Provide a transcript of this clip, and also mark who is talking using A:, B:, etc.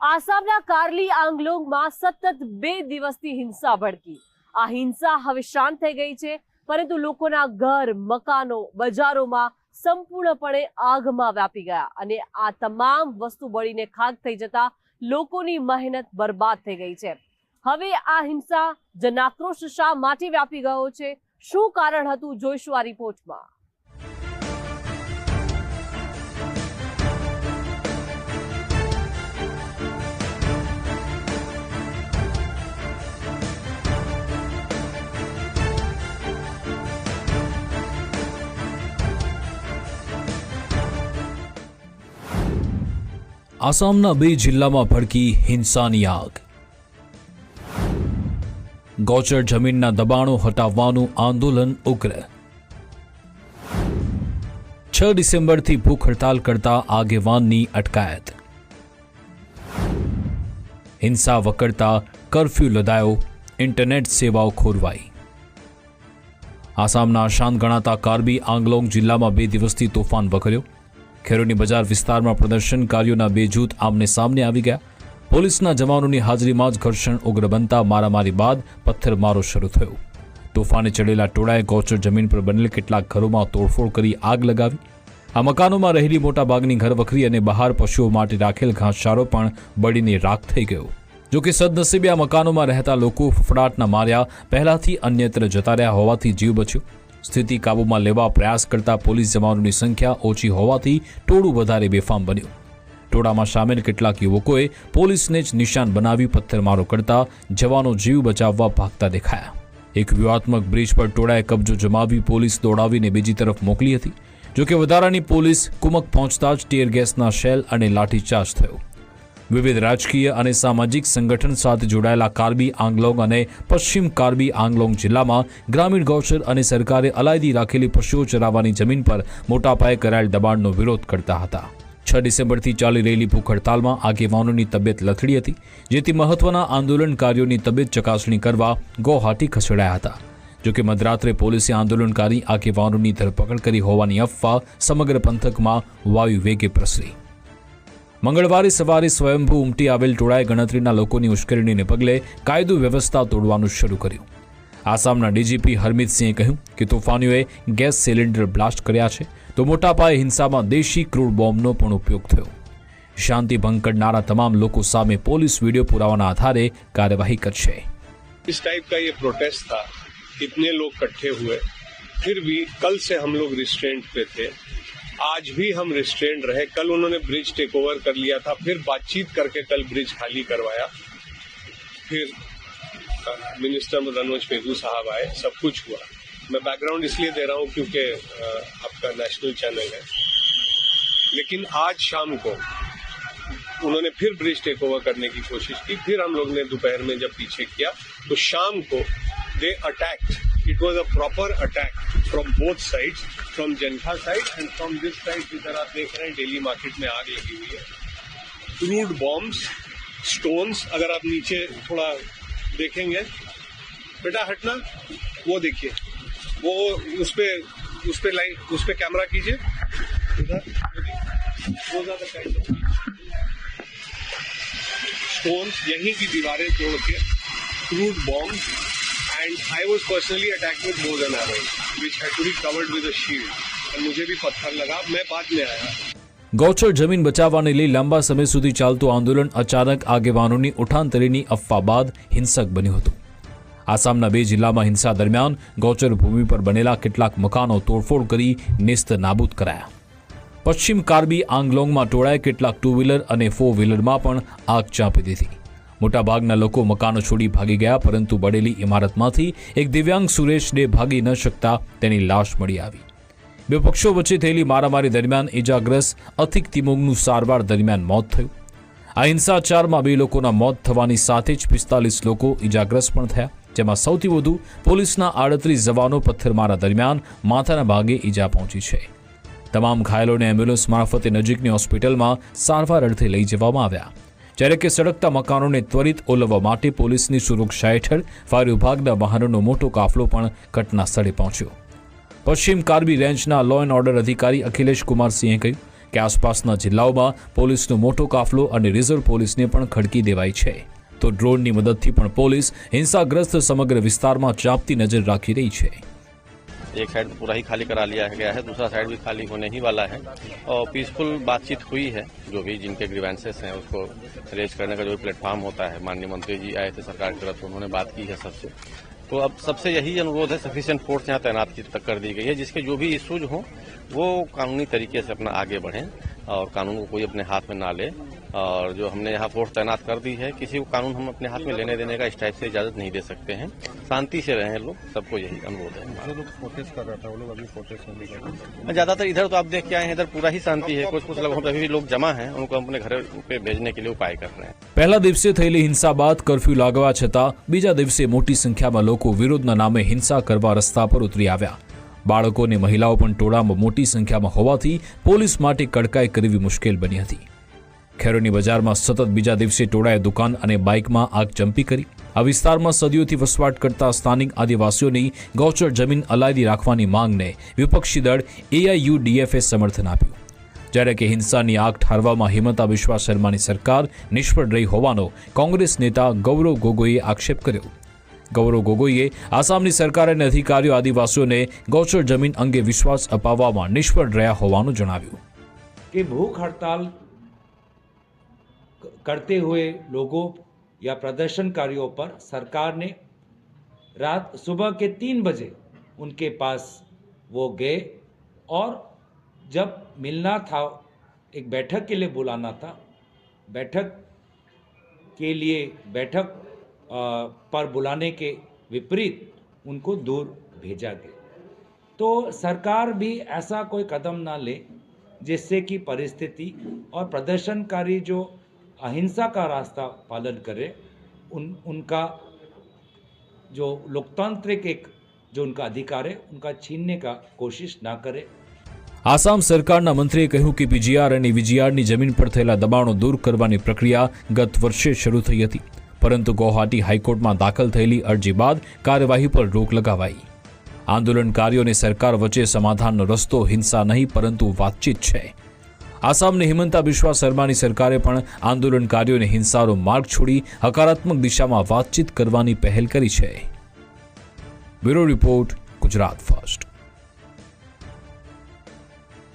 A: આસામના કાર્લી આંગલોંગમાં સતત બે દિવસથી હિંસા ભડકી. આ હિંસા હવે શાંત થઈ ગઈ છે, પરંતુ લોકોના ઘર, મકાનો, બજારોમાં સંપૂર્ણપણે આગમાં વ્યાપી ગયા અને આ તમામ વસ્તુ બળીને ખાક થઈ જતા લોકોની મહેનત બરબાદ થઈ ગઈ છે. હવે આ હિંસા જનાક્રોશ શા માટે વ્યાપી ગયો છે? શું કારણ હતું? જોઈશું આ રિપોર્ટમાં.
B: આસામના બે જિલ્લામાં ભડકી હિંસાની આગ. ગૌચર જમીનના દબાણો હટાવવાનું આંદોલન ઉગ્ર. છ ડિસેમ્બરથી ભૂખ હડતાલ કરતા આગેવાનની અટકાયત. હિંસા વકરતા કરફ્યુ લદાયો, ઇન્ટરનેટ સેવાઓ ખોરવાઈ. આસામના શાંત ગણાતા કાર્બી આંગલોંગ જિલ્લામાં બે દિવસથી તોફાન વકર્યો. ખેરોની બજાર વિસ્તારમાં પ્રદર્શનકારીઓના બે જૂથ આમને સામને આવી ગયા. પોલીસના જવાનોની હાજરીમાં જ ઘર્ષણ ઉગ્ર બનતા મારામારી બાદ પથ્થરમારો શરૂ થયો. તોફાને ચડેલા ટોળાએ ગૌચર જમીન પર બનેલ કેટલાક ઘરોમાં તોડફોડ કરી આગ લગાવી. આ મકાનોમાં રહેલી મોટાભાગની ઘરવખરી અને બહાર પશુઓ માટે રાખેલ ઘાસચારો પણ બળીને રાખ થઈ ગયો. જોકે સદનસીબે આ મકાનોમાં રહેતા લોકો ફફડાટના માર્યા પહેલાથી અન્યત્ર જતા રહ્યા હોવાથી જીવ બચ્યો. સ્થિતિ કાબૂમાં લેવા પ્રયાસ કરતા પોલીસ જવાનોની સંખ્યા ઓછી હોવાથી ટોળું વધારે બેફામ બન્યું. ટોળામાં સામેલ કેટલાક યુવકોએ પોલીસને જ નિશાન બનાવી પથ્થરમારો કરતા જવાનો જીવ બચાવવા ભાગતા દેખાયા. એક વ્યૂહાત્મક બ્રિજ પર ટોળાએ કબજો જમાવી પોલીસ દોડાવીને બીજી તરફ મોકલી હતી. જોકે વધારાની પોલીસ કુમક પહોંચતા જ ટીયર ગેસના શેલ અને લાઠીચાર્જ થયો. વિવિધ રાજકીય અને સામાજિક સંગઠન સાથે જોડાયેલા કાર્બી આંગલોંગ અને પશ્ચિમ કાર્બી આંગલોંગ જિલ્લામાં ગ્રામીણ ગૌચર અને સરકારે અલાયદી રાખેલી પશુઓ ચરાવવાની જમીન પર મોટા પાયે કરાયેલ દબાણનો વિરોધ કરતા હતા. છ ડિસેમ્બરથી ચાલી રહેલી ભૂખ હડતાલમાં આગેવાનોની તબિયત લથડી હતી, જેથી મહત્વના આંદોલનકારીઓની તબિયત ચકાસણી કરવા ગૌહાટી ખસેડાયા હતા. જોકે મધરાત્રે પોલીસે આંદોલનકારી આગેવાનોની ધરપકડ કરી હોવાની અફવા સમગ્ર પંથકમાં વાયુ વેગે પ્રસરી. મંગળવારે સવારે સ્વયંભૂ ઉમટી આવેલ ટોળાએ ગણતરીના લોકોની ઉશ્કેરણીને પગલે કાયદો વ્યવસ્થા તોડવાનું શરૂ કર્યું આસામના ડીજીપી હરમિતસિંહે કહ્યું કે તોફાનીઓએ ગેસ સિલિન્ડર બ્લાસ્ટ કર્યા છે તો મોટા પાયે હિંસામાં દેશી ક્રૂડ બોમ્બનો પણ ઉપયોગ થયો શાંતિ ભંગ કરનારા તમામ લોકો સામે પોલીસ વિડીયો પુરાવાના આધારે કાર્યવાહી કરશે
C: इस टाइप का ये प्रोटेस्ट था इतने लोग इकट्ठे हुए फिर भी कल से हम लोग रिस्ट्रेंट पे थे आज भी हम रिस्ट्रेंट रहे। कल उन्होंने ब्रिज टेक ओवर कर लिया था, फिर बातचीत करके कल ब्रिज खाली करवाया। फिर मिनिस्टर मनोज पेगू साहब आए, सब कुछ हुआ। मैं बैकग्राउंड इसलिए दे रहा हूँ क्योंकि आपका नेशनल चैनल है। लेकिन आज शाम को उन्होंने फिर ब्रिज टेक ओवर करने की कोशिश की। फिर हम लोग ने दोपहर में जब पीछे किया तो शाम को they attack it was a proper attack from both side from Janata side and from this side जिधर आप देख रहे हैं डेली मार्केट में आग लगी हुई है। क्रूड बॉम्ब्स स्टोन्स अगर आप नीचे थोड़ा देखेंगे, बेटा हटना, वो देखिए, वो उस पे उस पे लाइन उस पे कैमरा कीजिए। वो ज़्यादा stones, यहीं की दीवारें तोड़ के, crude bombs and I was personally attacked with bows and arrows which had to be covered with a shield and मुझे भी पत्थर लगा मैं बाद में आया
B: ગૌચર જમીન બચાવવાને લઈ લાંબા સમય સુધી ચાલતું આંદોલન અચાનક આગેવાનોની ઉઠાંતરીની અફવા બાદ હિંસક બન્યું હતું આસામના બે જિલ્લામાં હિંસા દરમિયાન ગૌચર ભૂમિ પર બનેલા કેટલાક મકાનો તોડફોડ કરી નેસ્ત નાબૂદ કરાયા પશ્ચિમ કાર્બી આંગલોંગમાં ટોળાએ કેટલાક ટુ વ્હીલર અને ફોર વ્હીલરમાં પણ આગ ચાંપી દીધી મોટાભાગના લોકો મકાનો છોડી ભાગી ગયા, પરંતુ બળેલી ઇમારતમાંથી એક દિવ્યાંગ સુરેશને ભાગી ન શકતા તેની લાશ મળી આવી. બે પક્ષો વચ્ચે થયેલી મારામારી દરમિયાન ઇજાગ્રસ્ત અથિક તિમોગનું સારવાર દરમિયાન મોત થયું. આ હિંસાચારમાં બે લોકોના મોત થવાની સાથે જ પિસ્તાલીસ લોકો ઇજાગ્રસ્ત પણ થયા. જેમાં સૌથી વધુ પોલીસના આડત્રીસ જવાનો પથ્થરમારા દરમિયાન માથાના ભાગે ઈજા પહોંચી છે. તમામ ઘાયલોને એમ્બ્યુલન્સ મારફતે નજીકની હોસ્પિટલમાં સારવાર અર્થે લઈ જવામાં આવ્યા. જ્યારે કે સળગતા મકાનોને ત્વરિત ઓલવવા માટે પોલીસની સુરક્ષા હેઠળ ફાયર વિભાગના વાહનોનો મોટો કાફલો પણ ઘટના સ્થળે પહોંચ્યો. પશ્ચિમ કાર્બી રેન્જના લો એન્ડ ઓર્ડર અધિકારી અખિલેશ કુમાર સિંહે કહ્યું કે આસપાસના જિલ્લાઓમાં પોલીસનો મોટો કાફલો અને રિઝર્વ પોલીસને પણ ખડકી દેવાઈ છે. તો ડ્રોનની મદદથી પણ પોલીસ હિંસાગ્રસ્ત સમગ્ર વિસ્તારમાં ચાંપતી નજર રાખી રહી છે.
D: एक साइड पूरा ही खाली करा लिया गया है, दूसरा साइड भी खाली होने ही वाला है। और पीसफुल बातचीत हुई है, जो भी जिनके ग्रीवेंसेस हैं, उसको रेज करने का जो भी प्लेटफॉर्म होता है, माननीय मंत्री जी आए थे सरकार की तरफ़ से, उन्होंने बात की है सबसे। तो अब सबसे यही अनुरोध है सफिशिएंट फोर्स यहाँ तैनात तक कर दी गई है, जिसके जो भी इश्यूज़ हों, वो कानूनी तरीके से अपना आगे बढ़ें और कानून को कोई अपने हाथ में ना ले। और जो हमने यहाँ फोर्स तैनात कर दी है किसी को कानून हम अपने हाथ में लेने देने का इस टाइप से इजाजत नहीं दे सकते हैं शांति से रहें लोग सबको यही अनुरोध है
E: जो लोग प्रोटेस्ट कर रहा था वो लोग अभी प्रोटेस्ट नहीं कर रहे
D: ज्यादातर इधर तो आप देख के आए हैं इधर पूरा ही शांति है कुछ कुछ लोगों पे अभी भी लोग जमा हैं उनको हम अपने घर पे भेजने के लिए उपाय कर रहे हैं
B: પહેલા દિવસે થયેલી હિંસા બાદ કર્ફ્યુ લાગવા છતાં બીજા દિવસે મોટી સંખ્યામાં લોકો વિરોધના નામે હિંસા કરવા રસ્તા પર ઉતરી આવ્યા બાળકો અને મહિલાઓ પણ ટોળામાં મોટી સંખ્યામાં હોવાથી પોલીસ માટે કડકાઈ કરવી મુશ્કેલ બની હતી ખેરોની બજારમાં સતત બીજા દિવસે ટોળાએ દુકાન અને બાઇકમાં આગ ચંપી કરી. આ વિસ્તારમાં સદીઓથી વસવાટ કરતા સ્થાનિક આદિવાસીઓની ગૌચર જમીન અલાયદી રાખવાની માંગને વિપક્ષી દળ એઆઈયુડીએફએ સમર્થન આપ્યું. જ્યારે કે હિંસાની આગ ઠારવામાં હિમંતા વિશ્વા શર્માની સરકાર નિષ્ફળ રહી હોવાનો કોંગ્રેસ નેતા ગૌરવ ગોગોઈએ આક્ષેપ કર્યો. ગૌરવ ગોગોઈએ આસામની સરકાર અને અધિકારીઓ આદિવાસીઓને ગૌચર જમીન અંગે વિશ્વાસ અપાવવામાં નિષ્ફળ રહ્યા હોવાનું જણાવ્યું.
F: કે ભૂખ હડતાલ करते हुए लोगों या प्रदर्शनकारियों पर सरकार ने रात सुबह के तीन बजे उनके पास वो गए और जब मिलना था, एक बैठक के लिए बुलाना था, बैठक के लिए, बैठक पर बुलाने के विपरीत उनको दूर भेजा गया। तो सरकार भी ऐसा कोई कदम ना ले, जिससे कि परिस्थिति और प्रदर्शनकारी जो अहिंसा का रास्ता पालन करे उन उनका जो लोकतांत्रिक एक जो उनका अधिकार है उनका छीनने का कोशिश ना करे
B: આસામ સરકારના મંત્રીએ કહ્યું કે પીજીઆર અને વીજીઆરની જમીન પર થયેલા દબાણો દૂર કરવાની પ્રક્રિયા ગત વર્ષે શરૂ થઈ હતી પરંતુ ગુવાહાટી હાઈકોર્ટમાં દાખલ થયેલી અરજી બાદ કાર્યવાહી પર રોક લગાવાઈ આંદોલનકારીઓ અને સરકાર વચ્ચે સમાધાનનો રસ્તો હિંસા નહીં પરંતુ વાતચીત છે આસામની હિમંતા બિશ્વા શર્માની સરકારે પણ આંદોલનકારીઓને હિંસાનો માર્ગ છોડી હકારાત્મક દિશામાં વાતચીત કરવાની પહેલ કરી છે. Bureau report, Gujarat first.